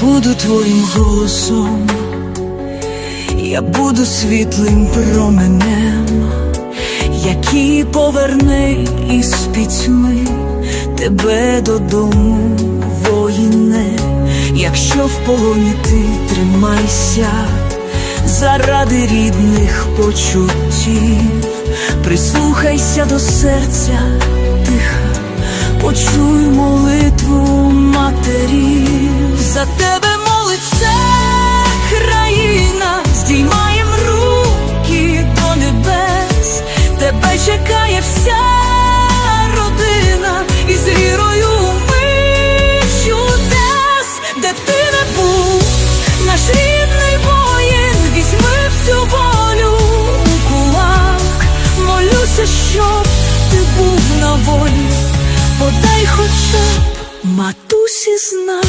буду твоїм голосом, я буду світлим променем, який поверне із пітьми тебе додому, воїне, якщо в полоні ти тримайся. Заради рідних почуттів, прислухайся до серця тиха, почуй молитву тебе молиться. Країна, здіймаєм руки до небес, тебе чекає вся родина. І з вірою ми чудес, де ти не був, наш рідний воїн, візьми всю волю кулак, молюся, щоб ти був на волі, подай хоча б матусі знак,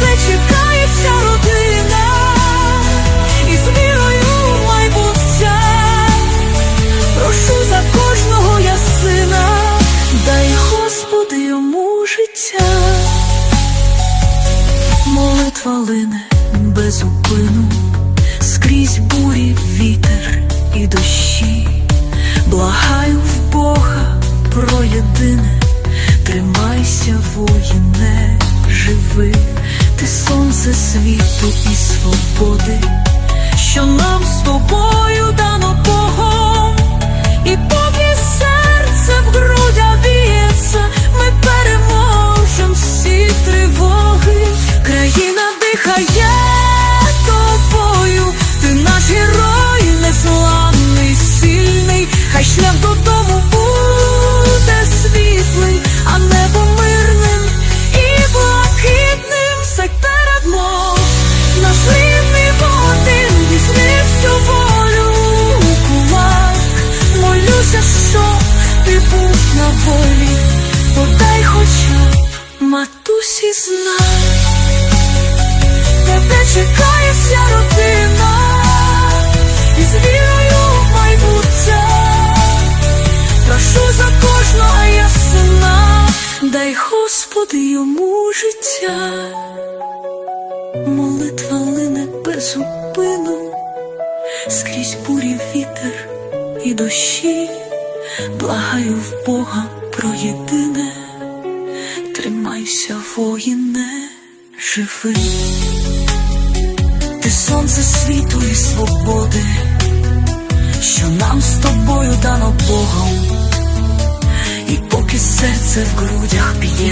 тебе чекає вся родина, і з вірою. Прошу за кожного я дай Господи йому життя, молитва лине без скрізь бурі, світу і свободи, що нам з тобою дано Богом. І поки серце в грудях віється, ми переможем всі тривоги. Країна дихає Рідний один візьми всю волю у кулак. Молюся, що ти був на волі, подай хоча матусі знак. Тебе чекає вся родина, і з вірою в. Прошу за кожного я сина, дай Господи йому життя. Молитва лине без упину, скрізь бурі вітер і дощі, благаю в Бога про єдине, тримайся, воїне, живи, ти сонце світу і свободи, що нам з тобою дано Богом, і поки серце в грудях б'є.